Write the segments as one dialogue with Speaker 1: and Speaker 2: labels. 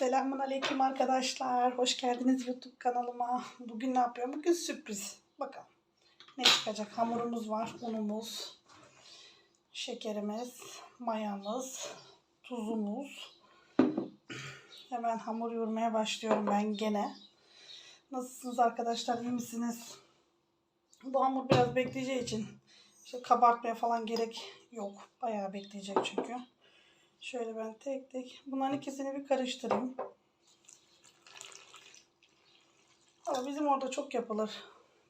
Speaker 1: Selamun Aleyküm arkadaşlar. Hoş geldiniz YouTube kanalıma. Bugün ne yapıyorum? Bugün sürpriz. Bakalım. Ne çıkacak? Hamurumuz var. Unumuz. Şekerimiz. Mayamız. Tuzumuz. Hemen hamur yoğurmaya başlıyorum ben gene. Nasılsınız arkadaşlar? İyi misiniz? Bu hamur biraz bekleyeceği için işte kabartmaya falan gerek yok. Bayağı bekleyecek çünkü. Şöyle ben tek tek bunların ikisini bir karıştırayım. Ama bizim orada çok yapılır.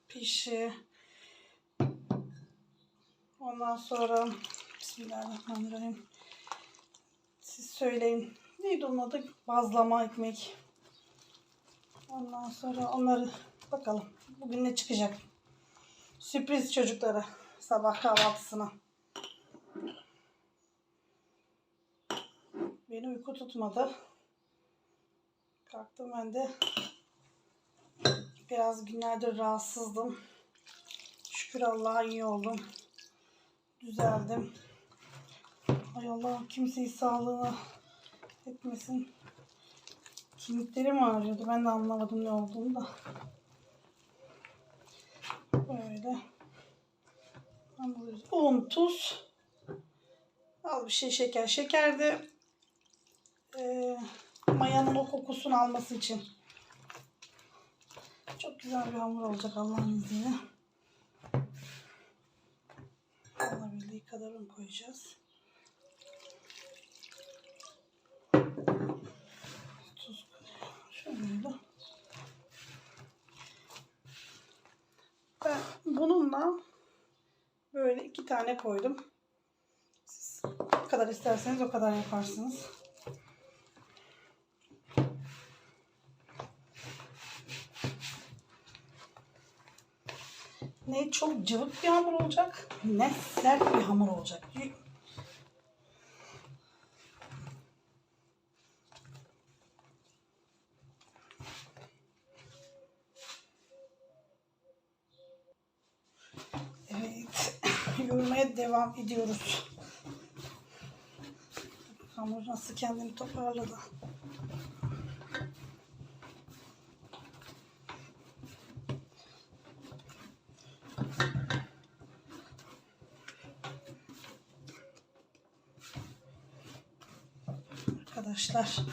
Speaker 1: Pişi. Ondan sonra Bismillahirrahmanirrahim. Siz söyleyin. Neydi onun adı? Bazlama ekmek. Ondan sonra onları bakalım. Bugün ne çıkacak? Sürpriz çocuklara. Sabah kahvaltısına. Uyku tutmadı. Kalktım ben de. Biraz günlerdir rahatsızdım. Şükür Allah'a iyi oldum. Düzeldim. Ay Allah kimseyi sağlığına etmesin. Kemiklerim ağrıyordu. Ben de anlamadım ne olduğunu da. Böyle. Un, tuz. Az bir şey şeker. Şeker de e, mayanın o kokusunu alması için. Çok güzel bir hamur olacak Allah'ın izniyle. Alabildiği kadar un koyacağız. Tuz şöyle. Ben bununla böyle iki tane koydum. Siz ne kadar isterseniz o kadar yaparsınız. Ne çok cıvık bir hamur olacak ne sert bir hamur olacak. Evet. Yoğurmaya devam ediyoruz. Hamur nasıl kendini toparladı. Arkadaşlar.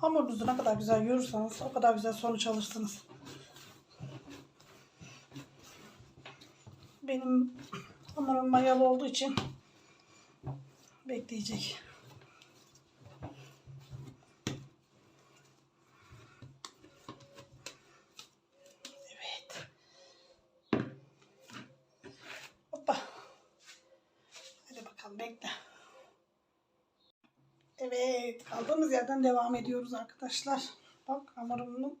Speaker 1: Hamurunuzu ne kadar güzel yoğurursanız o kadar güzel sonuç alırsınız. Benim hamurum mayalı olduğu için bekleyecek. Bekle. Evet kaldığımız yerden devam ediyoruz arkadaşlar. Bak hamurumun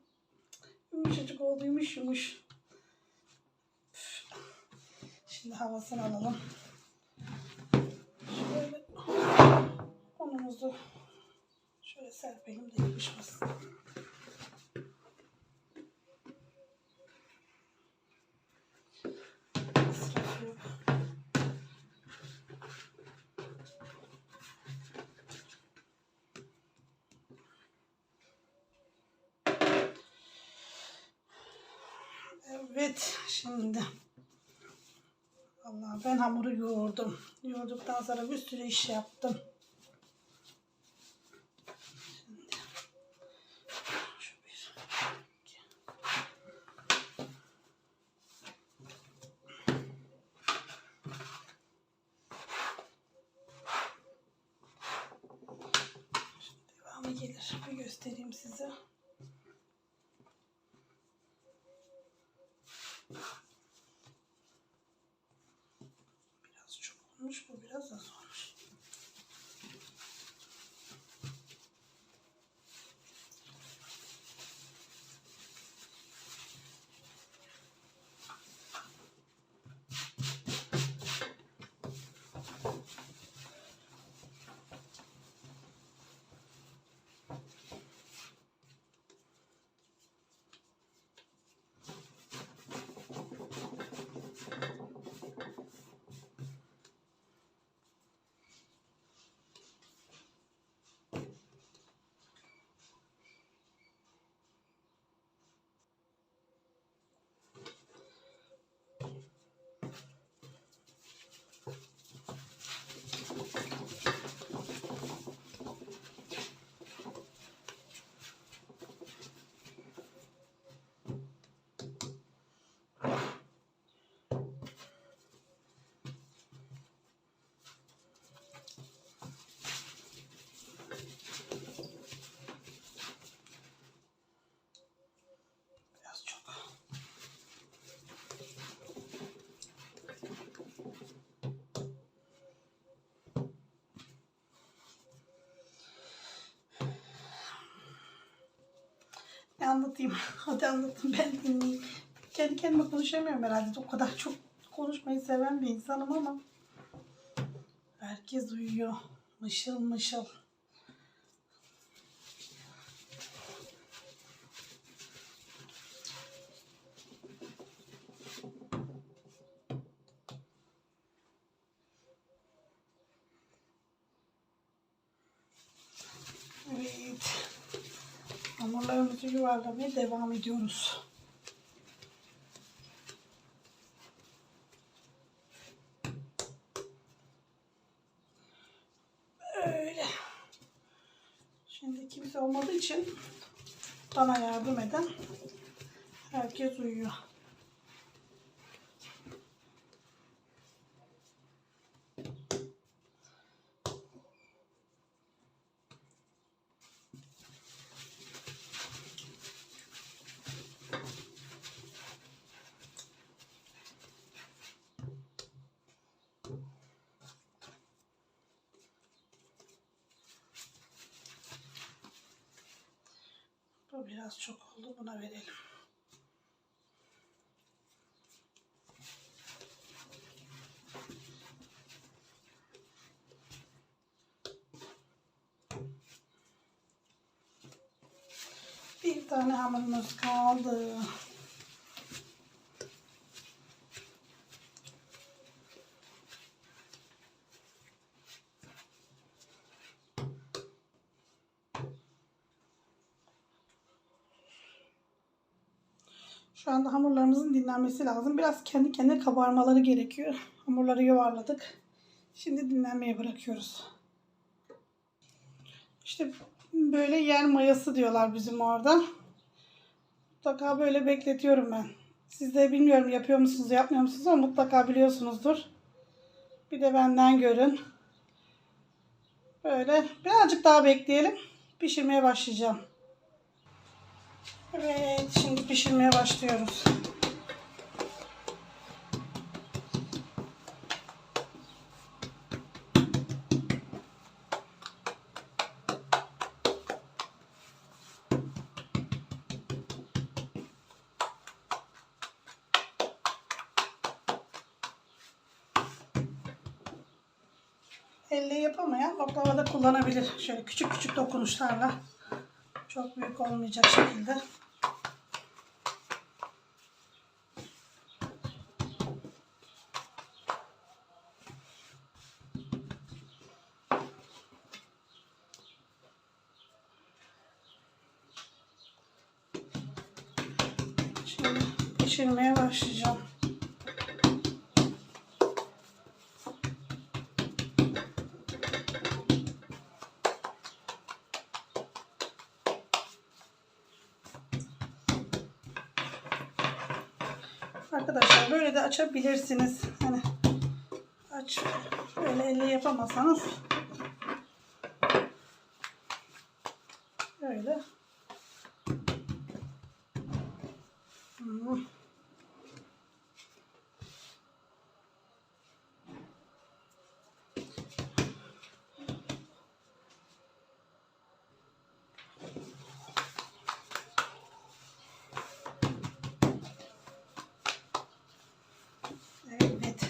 Speaker 1: yumuşacık oldu yumuş yumuş. Şimdi havasını alalım. Şöyle unumuzu şöyle serpelim de yapışmasın. Evet şimdi Allah ben hamuru yoğurdum. Yoğurduktan sonra bir sürü iş yaptım. gelir. Bir göstereyim size. Biraz çok olmuş bu biraz az anlatayım. Hadi anlatın ben dinleyeyim. Kendi kendime konuşamıyorum herhalde. O kadar çok konuşmayı seven bir insanım ama herkes uyuyor. Mışıl mışıl. Evet. Hamurlarımızı yuvarlamaya devam ediyoruz. Öyle. Şimdi kimse olmadığı için bana yardım eden herkes uyuyor. Bu biraz çok oldu. Buna verelim. Bir tane hamurumuz kaldı. Şu anda hamurlarımızın dinlenmesi lazım. Biraz kendi kendine kabarmaları gerekiyor. Hamurları yuvarladık. Şimdi dinlenmeye bırakıyoruz. İşte böyle yer mayası diyorlar bizim orada. Mutlaka böyle bekletiyorum ben. Siz de bilmiyorum yapıyor musunuz yapmıyor musunuz ama mutlaka biliyorsunuzdur. Bir de benden görün. Böyle birazcık daha bekleyelim. Pişirmeye başlayacağım. Evet, şimdi pişirmeye başlıyoruz. Elle yapamayan baklavada kullanabilir. Şöyle küçük küçük dokunuşlarla. Çok büyük olmayacak şekilde. Pişirmeye başlayacağım. Arkadaşlar böyle de açabilirsiniz. Hani aç böyle elle yapamasanız böyle. Hmm. Evet.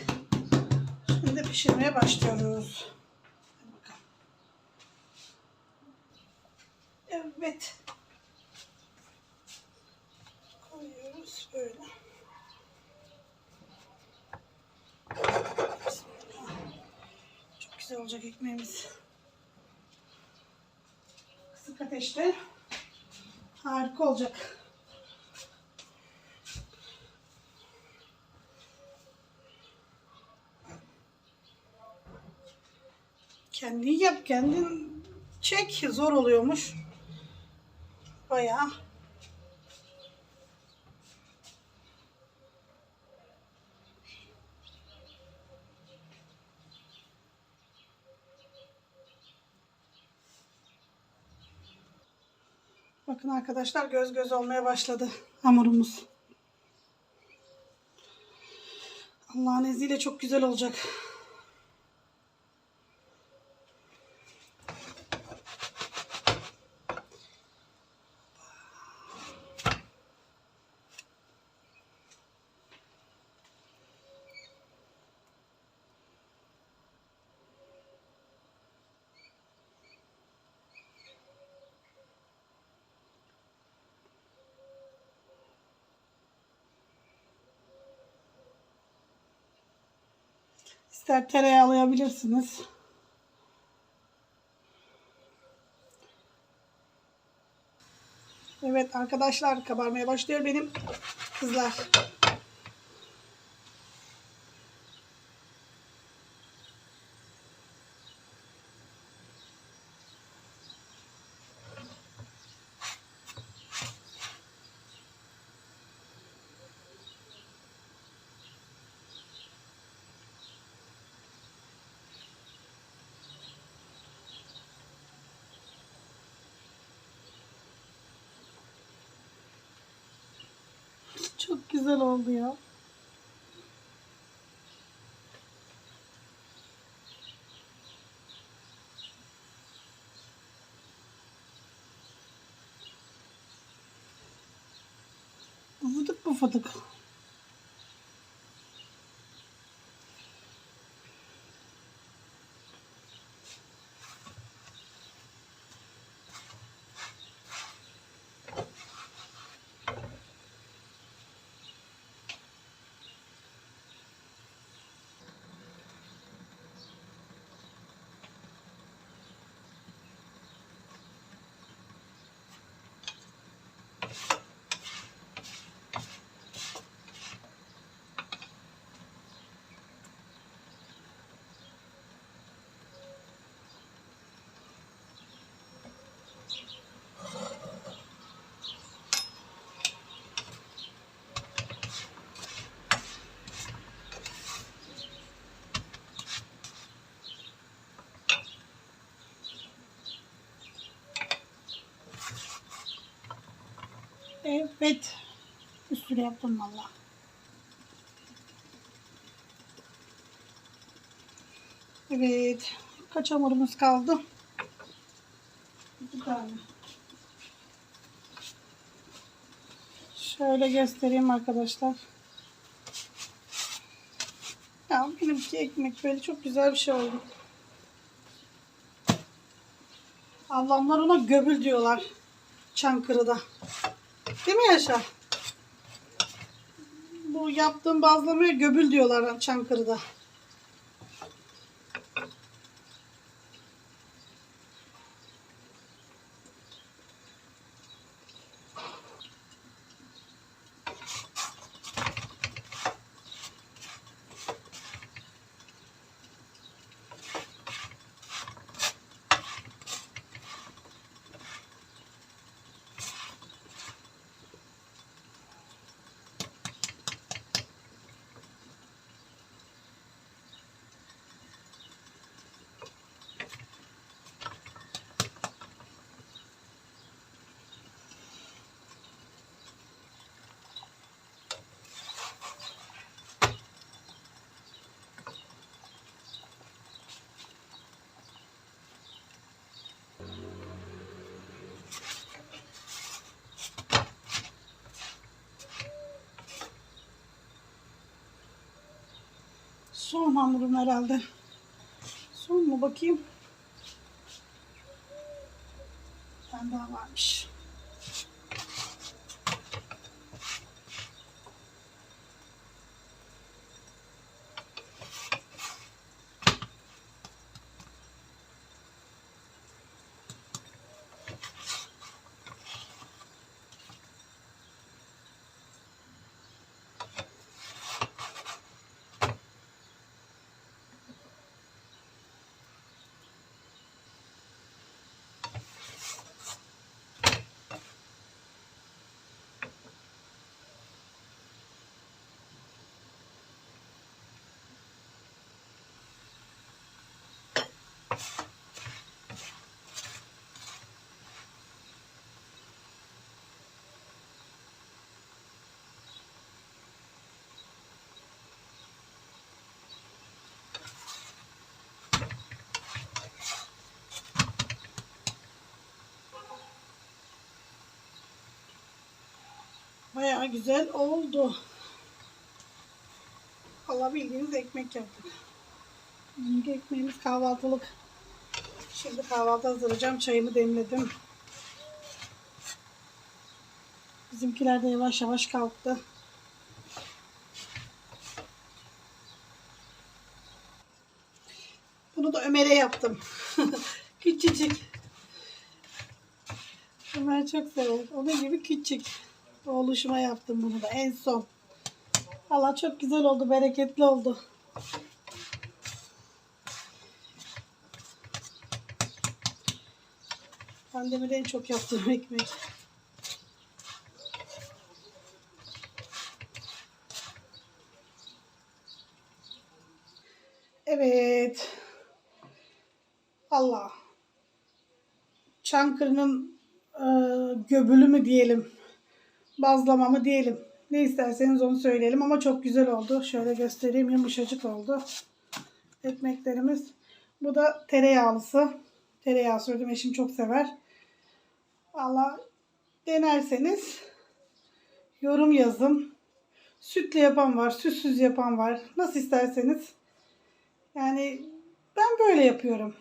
Speaker 1: Şimdi pişirmeye başlıyoruz. Evet. Koyuyoruz böyle. Çok güzel olacak ekmeğimiz. Kısık ateşte harika olacak. Kendin yap, kendin çek. Zor oluyormuş. Bayağı. Bakın arkadaşlar göz göz olmaya başladı hamurumuz. Allah'ın izniyle çok güzel olacak. İster tereyağlayabilirsiniz. Evet arkadaşlar kabarmaya başlıyor benim kızlar. Çok güzel oldu ya. Pufuduk pufuduk. Evet. Üstüne yaptım valla. Evet. Kaç hamurumuz kaldı? İki tane. Şöyle göstereyim arkadaşlar. Ya benimki ekmek böyle çok güzel bir şey oldu. Ablamlar ona göbül diyorlar. Çankırı'da. Mi Yaşar? Bu yaptığım bazlamaya göbül diyorlar Çankırı'da. Son hamurum herhalde. Son mu bakayım? Tane daha varmış. Bayağı güzel oldu. Allah bildiğiniz ekmek yaptık. Bugünkü ekmeğimiz kahvaltılık. Şimdi kahvaltı hazırlayacağım. Çayımı demledim. Bizimkiler de yavaş yavaş kalktı. Ömer'e yaptım. Küçücük. Ömer çok sever. Onun gibi küçük. Oğluşuma yaptım bunu da en son. Allah çok güzel oldu, bereketli oldu. Pandemide en çok yaptığım ekmek. Evet. Allah. Çankırı'nın e, göbülü mü diyelim. Bazlama mı diyelim. Ne isterseniz onu söyleyelim ama çok güzel oldu. Şöyle göstereyim yumuşacık oldu. Ekmeklerimiz. Bu da tereyağlısı. Tereyağı sürdüm. Eşim çok sever. Allah denerseniz yorum yazın. Sütle yapan var, sütsüz yapan var. Nasıl isterseniz. Yani ben böyle yapıyorum.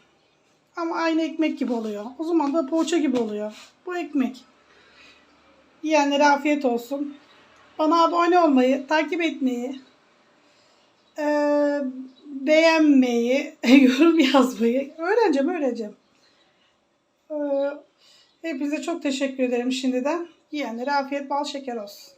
Speaker 1: Ama aynı ekmek gibi oluyor. O zaman da poğaça gibi oluyor. Bu ekmek. Yiyenlere afiyet olsun. Bana abone olmayı, takip etmeyi, eee, beğenmeyi, yorum yazmayı öğreneceğim, öğreneceğim. Eee, hepinize çok teşekkür ederim şimdiden. Yiyenlere afiyet bal şeker olsun.